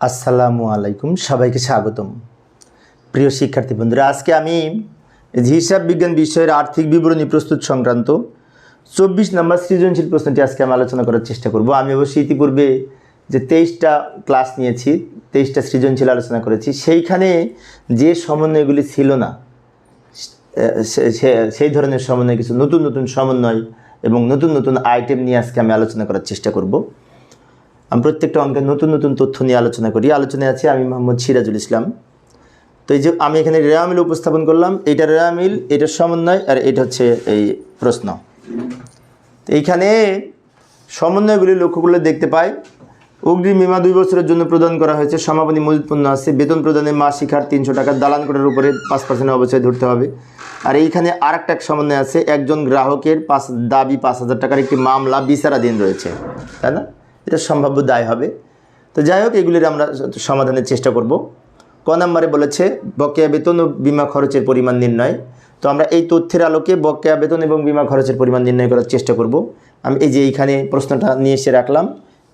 আসসালামু আলাইকুম, সবাইকে স্বাগতম। প্রিয় শিক্ষার্থী বন্ধুরা, আজকে আমি হিসাব বিজ্ঞান বিষয়ের আর্থিক বিবরণী প্রস্তুত সংক্রান্ত চব্বিশ নম্বর সৃজনশীল প্রশ্নটি আজকে আমি আলোচনা করার চেষ্টা করব। আমি অবশ্যই ইতিপূর্বে যে তেইশটা ক্লাস নিয়েছি, তেইশটা সৃজনশীল আলোচনা করেছি, সেইখানে যে সমন্বয়গুলি ছিল না সেই ধরনের সমন্বয়, কিছু নতুন নতুন সমন্বয় এবং নতুন নতুন আইটেম নিয়ে আজকে আমি আলোচনা করার চেষ্টা করব। আমি প্রত্যেকটা অঙ্কের নতুন নতুন তথ্য নিয়ে আলোচনা করি। আলোচনায় আছে আমি মোহাম্মদ সিরাজুল ইসলাম। তো এই যে আমি এখানে রেয়ামিল উপস্থাপন করলাম এটা রেয়ামিল এটার সমন্বয়, আর এটা হচ্ছে এই প্রশ্ন। তো এইখানে সমন্বয়গুলি লক্ষ্য করলে দেখতে পাই, অগ্রিম বিমা দুই বছরের জন্য প্রদান করা হয়েছে, সমাপনী মজুদ পণ্য আছে, বেতন প্রদানে মাসিক হার তিনশো টাকা, দালান কোটার উপরে পাঁচ পার্সেন্ট অবশ্যই ধরতে হবে। আর এইখানে আর একটা সমন্বয় আছে, একজন গ্রাহকের পাঁচ দাবি পাঁচ হাজার টাকার একটি মামলা বিচারাধীন রয়েছে, তাই না? এটা সম্ভাব্য দায় হবে। তো যাই হোক, এগুলির আমরা সমাধানের চেষ্টা করব। ক নম্বরে বলেছে, বকেয়া বেতন ও বিমা খরচের পরিমাণ নির্ণয়। তো আমরা এই তথ্যের আলোকে বকেয়া বেতন এবং বিমা খরচের পরিমাণ নির্ণয় করার চেষ্টা করব। আমি এই যে এইখানে প্রশ্নটা নিয়ে এসে রাখলাম,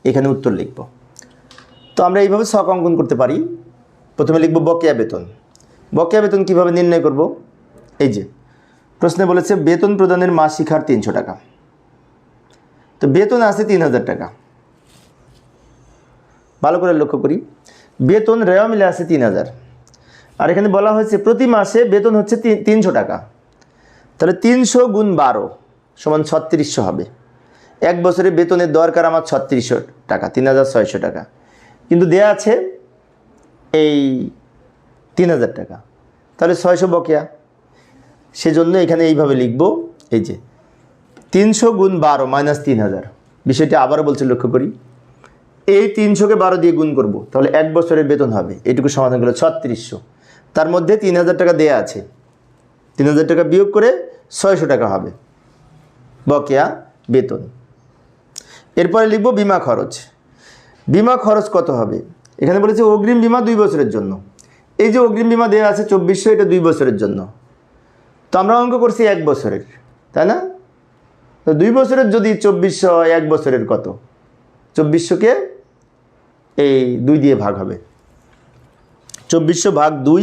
এখানে উত্তর লিখব। তো আমরা এইভাবে শখ অঙ্কন করতে পারি। প্রথমে লিখব বকেয়া বেতন। বকেয়া বেতন কীভাবে নির্ণয় করব? এই যে, প্রশ্নে বলেছে, বেতন প্রদানের মাসিক হার তিনশো টাকা। তো বেতন আছে তিন হাজার টাকা। ভালো করে লক্ষ্য করি। বেতন রেওয়া মিলে আছে তিন হাজার। আর এখানে বলা হয়েছে প্রতি মাসে বেতন হচ্ছে তিন তিনশো টাকা। তাহলে তিনশো গুণ বারো সমান ছত্রিশশো হবে। এক বছরে বেতনের দরকার আমার ছত্রিশশো টাকা, তিন হাজার ছয়শো টাকা। কিন্তু দেয়া আছে এই তিন হাজার টাকা। তাহলে ছয়শো বকেয়া। সেজন্য এখানে এইভাবে লিখব, এই যে তিনশো গুণ বারো মাইনাস তিন হাজার। বিষয়টি আবারও বলছে লক্ষ্য করি। এই তিনশোকে বারো দিয়ে গুণ করব, তাহলে এক বছরের বেতন হবে। এটুকু সমাধান করলে ছত্রিশশো। তার মধ্যে তিন হাজার টাকা দেয়া আছে। তিন হাজার টাকা বিয়োগ করে ছয়শো টাকা হবে। বকেয়া বেতন। এরপরে লিখব বিমা খরচ। বিমা খরচ কত হবে? এখানে বলেছে অগ্রিম বিমা দুই বছরের জন্য। এই যে অগ্রিম বিমা দেওয়া আছে চব্বিশশো, এটা দুই বছরের জন্য। তো আমরা অঙ্ক করছি এক বছরের, তাই না? তো দুই বছরের যদি চব্বিশশো এক বছরের কত? চব্বিশশোকে এই দুই দিয়ে ভাগ হবে। চব্বিশশো ভাগ দুই,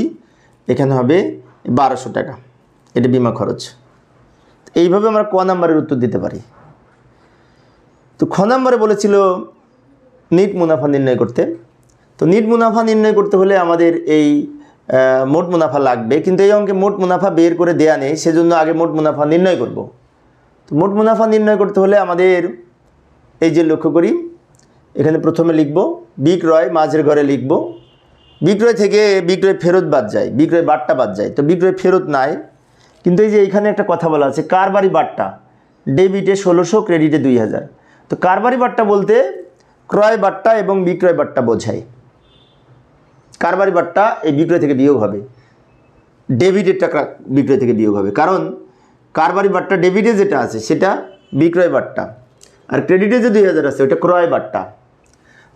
এখানে হবে বারোশো টাকা। এটা বিমা খরচ। এইভাবে আমরা ক নাম্বারের উত্তর দিতে পারি। তো খ নাম্বারে বলেছিল নিট মুনাফা নির্ণয় করতে। তো নিট মুনাফা নির্ণয় করতে হলে আমাদের এই মোট মুনাফা লাগবে। কিন্তু এই অঙ্কে মোট মুনাফা বের করে দেয়া নেই, সেজন্য আগে মোট মুনাফা নির্ণয় করব। তো মোট মুনাফা নির্ণয় করতে হলে আমাদের এই যে লক্ষ্য করি, এখানে প্রথমে লিখব বিক্রয় মাঝের ঘরে লিখব। বিক্রয় থেকে বিক্রয় ফেরত বাদ যায়, বিক্রয় বাট্টা বাদ যায়। তো বিক্রয় ফেরত নাই। কিন্তু এই যে এখানে একটা কথা বলা আছে, কারবারি বাট্টা, ডেবিটে ষোলোশো, ক্রেডিটে দুই হাজার। তো কারবারি বাট্টা বলতে ক্রয় বাট্টা এবং বিক্রয় বাট্টা বোঝায়। কারবারি বাট্টা এই বিক্রয় থেকে বিয়োগ হবে, ডেবিটের টাকা বিক্রয় থেকে বিয়োগ হবে। কারণ কারবারি বাট্টা ডেবিটে যেটা আছে, সেটা বিক্রয় বাট্টা। আর ক্রেডিটে যে দুই হাজার আছে, ওটা ক্রয় বাট্টা।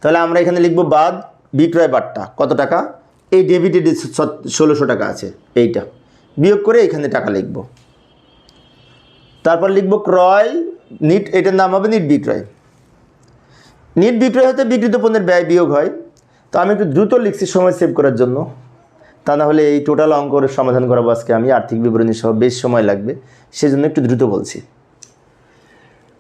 তাহলে আমরা এখানে লিখব বাদ বিক্রয় বাট্টা। কত টাকা? এই ডেবিটে ষোলোশো টাকা আছে, এইটা। বিয়োগ করে এখানে টাকা লিখব। তারপর লিখব ক্রয়, নিট, এটার নাম হবে নিট বিক্রয়। নিট বিক্রয় হতে বিক্রিত পণ্যের ব্যয় বিয়োগ হয়। তো আমি একটু দ্রুত লিখছি সময় সেভ করার জন্য। তা না হলে এই টোটাল অঙ্কর সমাধান করাবো আজকে আমি। আর্থিক বিবরণী সহ বেশ সময় লাগবে। সেজন্য একটু দ্রুত বলছি।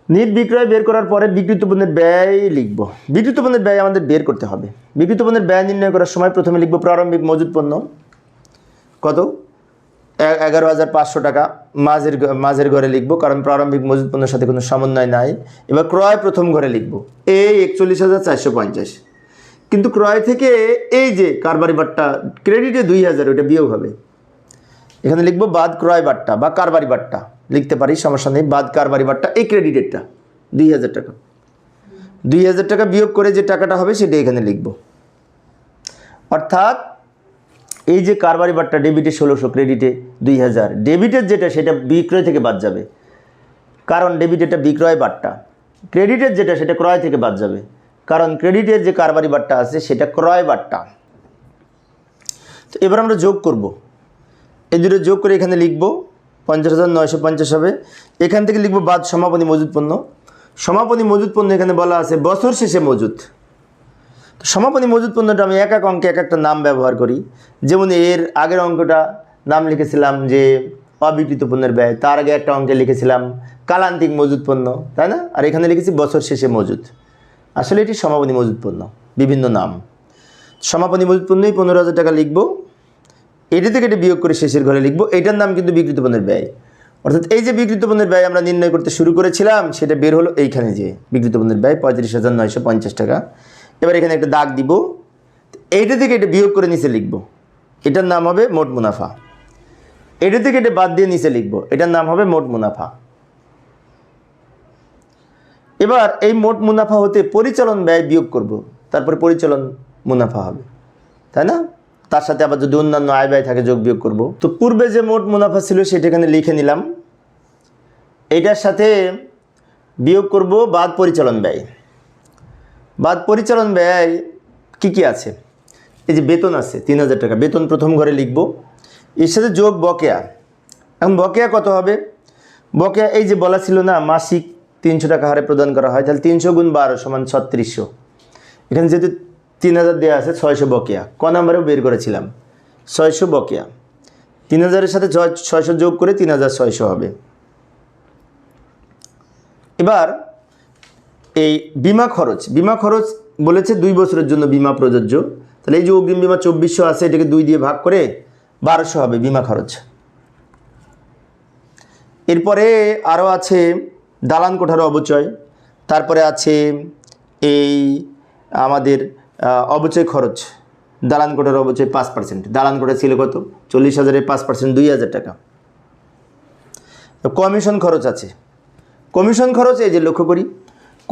নিট বিক্রয় বের করার পরে বিক্রিত পণ্যের ব্যয় লিখব। বিক্রিত পণ্যের ব্যয় আমাদের বের করতে হবে। বিক্রিত পণ্যের ব্যয় নির্ণয় করার সময় প্রথমে লিখব প্রারম্ভিক মজুদ পণ্য। কত? এগারো হাজার পাঁচশো টাকা। মাঝের মাঝের ঘরে লিখব, কারণ প্রারম্ভিক মজুদ পণ্যের সাথে কোনো সমন্বয় নাই। এবার ক্রয় প্রথম ঘরে লিখব। এই একচল্লিশ হাজার চারশো পঞ্চাশ। কিন্তু ক্রয় থেকে এই যে কারবারি বাট্টা, ক্রেডিটে দুই হাজার ওইটা বিয়োগ হবে। এখানে লিখব বাদ ক্রয় বাট্টা বা কারবারি বাট্টা। লিখতে পারি, সমস্যা নেই। বাদ কারবারি বাট্টা এই ক্রেডিটেরটা দুই হাজার টাকা। দুই হাজার টাকা বিয়োগ করে যে টাকাটা হবে, সেটা এখানে লিখব। অর্থাৎ, এই যে কারবারি বাট্টা ডেবিটে ষোলোশো ক্রেডিটে দুই হাজার। ডেবিটের যেটা, সেটা বিক্রয় থেকে বাদ যাবে। কারণ ডেবিটেরটা বিক্রয় বাট্টা। ক্রেডিটের যেটা, সেটা ক্রয় থেকে বাদ যাবে। কারণ ক্রেডিটের যে কারবারি বাট্টা আছে, সেটা ক্রয় বাট্টা। তো এবার আমরা যোগ করব। এই দুটো যোগ করে এখানে লিখব পঞ্চাশ হাজার নয়শো পঞ্চাশ হবে। এখান থেকে লিখব বাদ সমাপনী মজুদ পণ্য। সমাপনী মজুদ পণ্য এখানে বলা আছে, বছর শেষে মজুদ। তো সমাপনী মজুদ পণ্যটা আমি এক এক অঙ্কে এক একটা নাম ব্যবহার করি। যেমন এর আগের অঙ্কটা নাম লিখেছিলাম যে, অবিকৃত পণ্যের ব্যয়। তার আগে একটা অঙ্কে লিখেছিলাম কালান্তিক মজুদ পণ্য, তাই না? আর এখানে লিখেছি বছর শেষে মজুদ। আসলে এটি সমাপনী মজুদ পণ্য, বিভিন্ন নাম। সমাপনী মজুদ পণ্যই পনেরো হাজার টাকা লিখব। এটি থেকে এটি বিয়োগ করে শেষের ঘরে লিখব, এটার নাম কিন্তু বিকৃত পণ্যের ব্যয়। অর্থাৎ এই যে বিকৃত পণ্যের ব্যয় আমরা নির্ণয় করতে শুরু করেছিলাম, সেটা বের হলো এইখানে যে বিকৃত পণ্যের ব্যয়, পঁয়ত্রিশ হাজার নয়শো পঞ্চাশ টাকা। এবার এখানে একটা দাগ দিব, এইটা থেকে এটা বিয়োগ করে নিচে লিখব, এটার নাম হবে মোট মুনাফা। এটা থেকে এটা বাদ দিয়ে নিচে লিখব, এটার নাম হবে মোট মুনাফা। এবার এই মোট মুনাফা হতে পরিচালন ব্যয় বিয়োগ করব, তারপরে পরিচালন মুনাফা হবে, তাই না? তার সাথে আবার যদি অন্যান্য আয় ব্যয় থাকে যোগ বিয়োগ করব। তো পূর্বে যে মোট মুনাফা ছিল সেটা এখানে লিখে নিলাম। এটার সাথে বিয়োগ করব বাদ পরিচালন ব্যয়। বাদ পরিচালন ব্যয় কি কি আছে? এই যে বেতন আছে, তিন হাজার টাকা। বেতন প্রথম ঘরে লিখব। এর সাথে যোগ বকেয়া। এখন বকেয়া কত হবে? বকেয়া এই যে বলা ছিল না, মাসিক তিনশো টাকা হারে প্রদান করা হয়, তাহলে তিনশো গুণ বারো সমান ছত্রিশশো। এখানে যেহেতু তিন হাজার দেওয়া আছে ছয়শো বকেয়া। ক নাম্বারেও বের করেছিলাম। ছয়শো বকেয়া। তিন হাজারের সাথে ছয়, ছয়শো যোগ করে তিন হাজার ছয়শো হবে। এবার এই বিমা খরচ বিমা খরচ বলেছে দুই বছরের জন্য বিমা প্রযোজ্য। তাহলে এই যে অগ্রিম বিমা চব্বিশশো আছে, এটাকে দুই দিয়ে ভাগ করে বারোশো হবে বিমা খরচ। এরপরে আরও আছে দালান কোঠার অবচয়। তারপরে আছে এই আমাদের অবচয় খরচ। দালান কোঠার অবচয় পাঁচ পার্সেন্ট দালান কোঠা ছিল কত? চল্লিশ হাজারের পাঁচ পার্সেন্ট দুই হাজার টাকা। কমিশন খরচ আছে। কমিশন খরচ এই যে লক্ষ্য করি,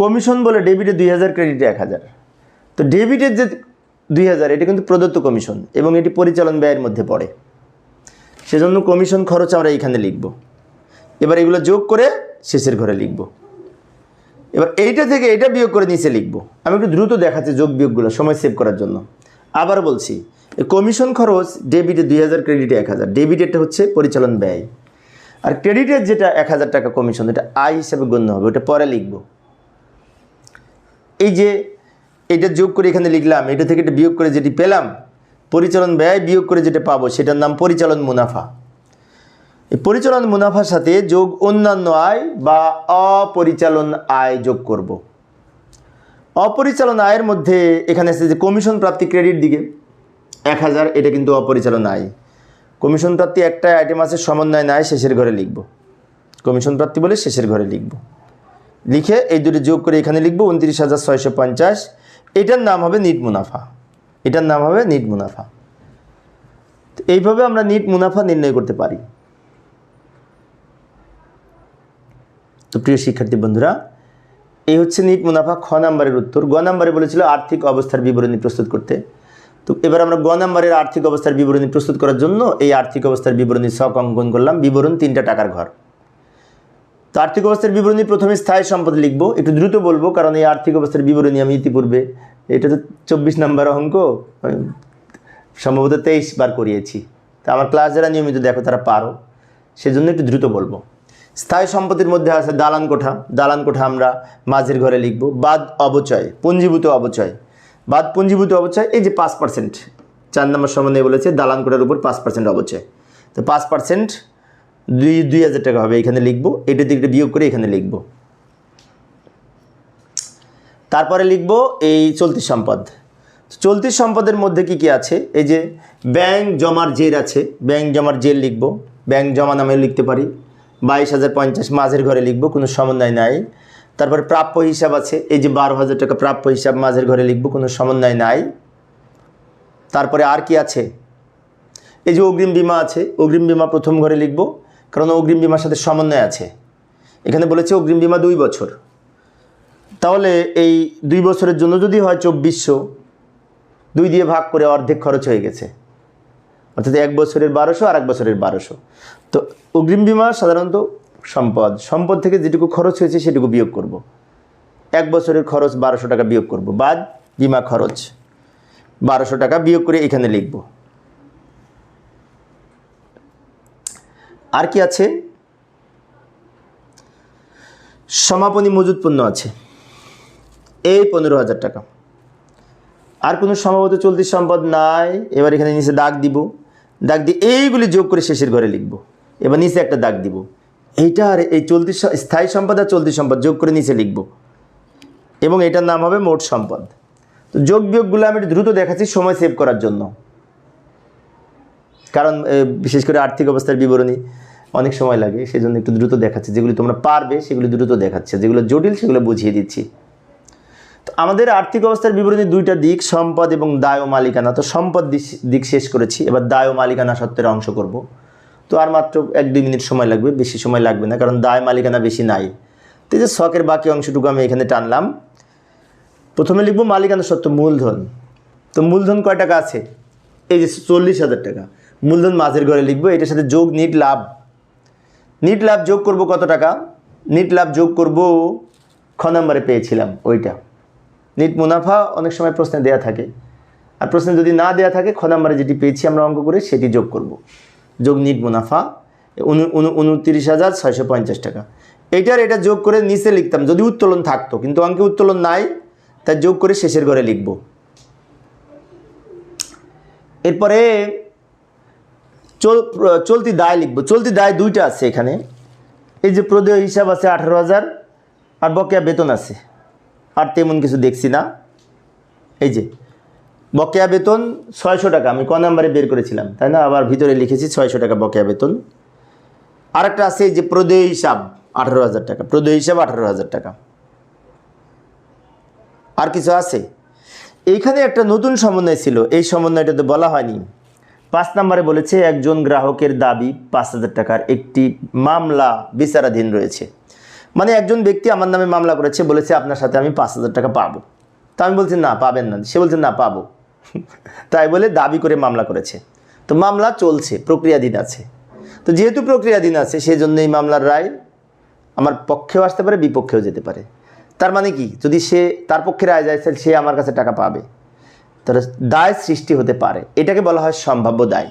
কমিশন বলে ডেবিটে দুই হাজার, ক্রেডিটে এক হাজার। তো ডেবিটের যে দুই হাজার, এটা কিন্তু প্রদত্ত কমিশন এবং এটি পরিচালন ব্যয়ের মধ্যে পড়ে। সেজন্য কমিশন খরচ আমরা এইখানে লিখব। এবার এগুলো যোগ করে শেষের ঘরে লিখব। এবার এইটা থেকে এটা বিয়োগ করে নিচে লিখব। আমি একটু দ্রুত দেখাচ্ছি যোগ বিয়োগগুলো সময় সেভ করার জন্য। আবার বলছি কমিশন খরচ ডেবিটে দুই হাজার ক্রেডিটে এক হাজার। ডেবিটেরটা হচ্ছে পরিচালন ব্যয়। আর ক্রেডিটের যেটা এক হাজার টাকা কমিশন এটা আয় হিসাবে গণ্য হবে, ওটা পরে লিখব। এই যে এটা যোগ করে এখানে লিখলাম, এটা থেকে এটা বিয়োগ করে যেটি পেলাম, পরিচালন ব্যয় বিয়োগ করে যেটা পাবো, সেটার নাম পরিচালন মুনাফা। পরিচালন মুনাফার সাথে যোগ অন্যান্য আয় বা অপরিচালন আয় যোগ করব। অপরিচালন আয়ের মধ্যে এখানে এসেছে যে কমিশন প্রাপ্তি ক্রেডিট দিকে। এক হাজার, এটা কিন্তু অপরিচালন আয়। কমিশন প্রাপ্তি একটা আইটেম আছে, সমন্বয় নাই শেষের ঘরে লিখব। কমিশন প্রাপ্তি বলে শেষের ঘরে লিখব। লিখে এই দুটি যোগ করে এখানে লিখব উনত্রিশ হাজার ছয়শো পঞ্চাশ। এটার নাম হবে নিট মুনাফা। এটার নাম হবে নিট মুনাফা। এইভাবে আমরা নিট মুনাফা নির্ণয় করতে পারি। তো প্রিয় শিক্ষার্থী বন্ধুরা, এই হচ্ছে নিট মুনাফা খ নাম্বারের উত্তর। গ নাম্বারে বলেছিল আর্থিক অবস্থার বিবরণী প্রস্তুত করতে। তো এবার আমরা গ নাম্বারের আর্থিক অবস্থার বিবরণী প্রস্তুত করার জন্য এই আর্থিক অবস্থার বিবরণী ছক অঙ্কন করলাম। বিবরণ তিনটা টাকার ঘর। তো আর্থিক অবস্থার বিবরণী প্রথমে স্থায়ী সম্পদ লিখব। একটু দ্রুত বলব, কারণ এই আর্থিক অবস্থার বিবরণী আমি ইতিপূর্বে, এটা তো চব্বিশ নাম্বার অঙ্ক সম্ভবত তেইশ বার করিয়েছি। তো আমার ক্লাস যারা নিয়মিত দেখো, তারা পারো। সেজন্য একটু দ্রুত বলব। স্থায়ী সম্পত্তির মধ্যে আছে দালান কোঠা। দালান কোঠা আমরা মাঝের ঘরে লিখব। বাদ অবচয়, পুঞ্জীভূত অবচয়। বাদ পুঞ্জীভূত অবচয়, এই যে পাঁচ পার্সেন্ট। চার নম্বর সম্বন্ধে বলেছে, দালান কোঠার উপর পাঁচ পার্সেন্ট অবচয়। তো পাঁচ পার্সেন্ট দুই দুই হাজার টাকা হবে এখানে লিখব। এটা থেকে বিয়োগ করে এখানে লিখব। তারপরে লিখব এই চলতি সম্পদ। চলতি সম্পদের মধ্যে কি কি আছে? এই যে ব্যাংক জমার জের আছে। ব্যাংক জমার জের লিখব। ব্যাংক জমা নামে লিখতে পারি। বাইশ হাজার পঞ্চাশ মাঝের ঘরে লিখব, কোনো সমন্বয় নাই। তারপরে প্রাপ্য হিসাব আছে, এই যে বারো হাজার টাকা প্রাপ্য হিসাব মাঝের ঘরে লিখব, কোনো সমন্বয় নাই। তারপরে আর কি আছে? এই যে অগ্রিম বিমা আছে, অগ্রিম বিমা প্রথম ঘরে লিখব, কারণ অগ্রিম বিমার সাথে সমন্বয় আছে। এখানে বলেছে অগ্রিম বিমা দুই বছর। তাহলে এই দুই বছরের জন্য যদি হয় চব্বিশশো, দুই দিয়ে ভাগ করে অর্ধেক খরচ হয়ে গেছে। অর্থাৎ এক বছরের বারোশো আর এক বছরের বারোশো। তো অগ্রিম বিমা সাধারণত সম্পদ। সম্পদ থেকে যেটুকু খরচ হয়েছে সেটুকু বিয়োগ করব। এক বছরের খরচ বারোশো টাকা বিয়োগ করব। বাদ বিমা খরচ। বারোশো টাকা বিয়োগ করে এখানে লিখব। আর কি আছে? সমাপনী মজুদ পণ্য আছে। এই পনেরো হাজার টাকা। আর কোনো সম্ভবত চলতি সম্পদ নাই। এবার এখানে নিচে দাগ দিব। দাগ দিয়ে এইগুলি যোগ করে শেষের ঘরে লিখব। এবার নিচে একটা দাগ দিব। এইটা আর এই চলতি স্থায়ী সম্পদ আর চলতি সম্পদ যোগ করে নিচে লিখব। এবং এটার নাম হবে মোট সম্পদ। তো যোগ বিয়োগগুলো আমি দ্রুত দেখাচ্ছি সময় সেভ করার জন্য। কারণ বিশেষ করে আর্থিক অবস্থার বিবরণী অনেক সময় লাগে সেই জন্য একটু দ্রুত দেখাচ্ছি। যেগুলি তোমরা পারবে, সেগুলি দ্রুত দেখাচ্ছে। যেগুলো জটিল, সেগুলো বুঝিয়ে দিচ্ছি। তো আমাদের আর্থিক অবস্থার বিবরণী দুইটা দিক, সম্পদ এবং দায় ও মালিকানা। তো সম্পদ দিক শেষ করেছি। এবার দায় ও মালিকানা সত্ত্বের অংশ করব। তো আর মাত্র এক দুই মিনিট সময় লাগবে, বেশি সময় লাগবে না, কারণ দায় মালিকানা বেশি নাই। তো যে শখের বাকি অংশটুকু আমি এখানে টানলাম। প্রথমে লিখব মালিকানা সত্ত্ব মূলধন। তো মূলধন কয় টাকা আছে? এই যে চল্লিশ হাজার টাকা। মূলধন মাঝের ঘরে লিখব, এটার সাথে যোগ নিট লাভ। নিট লাভ যোগ করব কত টাকা? নিট লাভ যোগ করব, খ নম্বরে পেয়েছিলাম ওইটা। নিট মুনাফা অনেক সময় প্রশ্নে দেয়া থাকে। আর প্রশ্নে যদি না দেয়া থাকে, খ নম্বরে যেটি পেয়েছি আমরা অঙ্ক করে সেটি যোগ করব। যোগ নিট মুনাফা, উনু- উনু- উনত্রিশ হাজার ছয়শো পঞ্চাশ টাকা। এটার এটা যোগ করে নিচে লিখতাম, যদি উত্তোলন থাকতো, কিন্তু অঙ্কে উত্তোলন নাই, তাই যোগ করে শেষের ঘরে লিখব। এরপরে চল, চলতি দায় লিখব। চলতি দায় দুইটা আছে এখানে। এই যে প্রদেয় হিসাব আছে আঠারো হাজার, আর বকেয়া বেতন আছে। আর তেমন কিছু দেখছি না। এই যে বকেয়া বেতন ছয়শো টাকা। আমি ক নাম্বারে বের করেছিলাম, তাই না? আবার ভিতরে লিখেছি ছয়শো টাকা বকেয়া বেতন। আরেকটা আছে যে প্রদেয় হিসাব, আঠারো হাজার টাকা। প্রদেয় হিসাব, আঠারো হাজার টাকা। আর কিছু আছে? এইখানে একটা নতুন সমন্বয় ছিল। এই সমন্বয়টাতে বলা হয়নি। পাঁচ নম্বরে বলেছে, একজন গ্রাহকের দাবি পাঁচ হাজার টাকার একটি মামলা বিচারাধীন রয়েছে। মানে একজন ব্যক্তি আমার নামে মামলা করেছে, বলেছে আপনার সাথে আমি পাঁচ হাজার টাকা পাবো। তা আমি বলছি, না, পাবেন না। সে বলছে, না, পাবো। তাই বলে দাবি করে মামলা করেছে। তো মামলা চলছে, প্রক্রিয়াধীন আছে। তো যেহেতু প্রক্রিয়াধীন আছে সেই জন্য এই মামলার রায় আমার পক্ষেও আসতে পারে, বিপক্ষেও যেতে পারে। তার মানে কি? যদি সে তার পক্ষে রায় যায় তাহলে সে আমার কাছে টাকা পাবে। তাহলে দায় সৃষ্টি হতে পারে। এটাকে বলা হয় সম্ভাব্য দায়।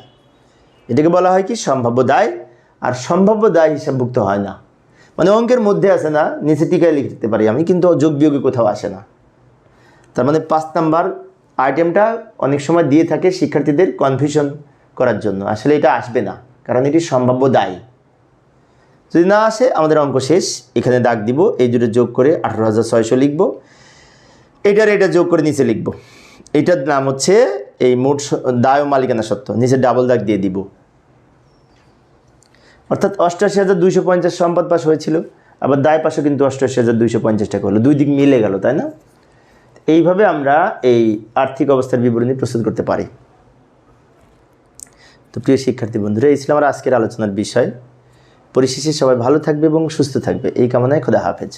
এটাকে বলা হয় কি? সম্ভাব্য দায়। আর সম্ভাব্য দায় হিসাবভুক্ত হয় না। মানে অঙ্কের মধ্যে আসে না নিচে টিকায় লিখতে পারি আমি, কিন্তু যোগ বিয়োগে কোথাও আসে না। তার মানে পাঁচ নাম্বার আইটেমটা অনেক সময় দিয়ে থাকে শিক্ষার্থীদের কনফিউশন করার জন্য। আসলে এটা আসবে না, কারণ এটি সম্ভাব্য দায়। যদি না আসে, আমাদের অঙ্ক শেষ। এখানে দাগ দিব, এই দুটো যোগ করে আঠারো হাজার ছয়শো লিখব। এটার এটা যোগ করে নিচে লিখব। এটার নাম হচ্ছে এই মোট দায় ও মালিকানা সত্ত্ব নিচে ডাবল দাগ দিয়ে দিব। অর্থাৎ অষ্টআশি হাজার দুইশো পঞ্চাশ সম্পদ পাশ হয়েছিল, আবার দায় পাশে কিন্তু অষ্টআশি হাজার দুইশো পঞ্চাশ টাকা হলো দুই দিক মিলে গেল, তাই না? এইভাবে আমরা এই আর্থিক অবস্থার বিবরণী প্রস্তুত করতে পারি। তো প্রিয় শিক্ষার্থী বন্ধুরা, এই ছিল আমার আজকের আলোচনার বিষয়। পরিশেষে সবাই ভালো থাকবে এবং সুস্থ থাকবে। এই কামনায় খোদা হাফেজ।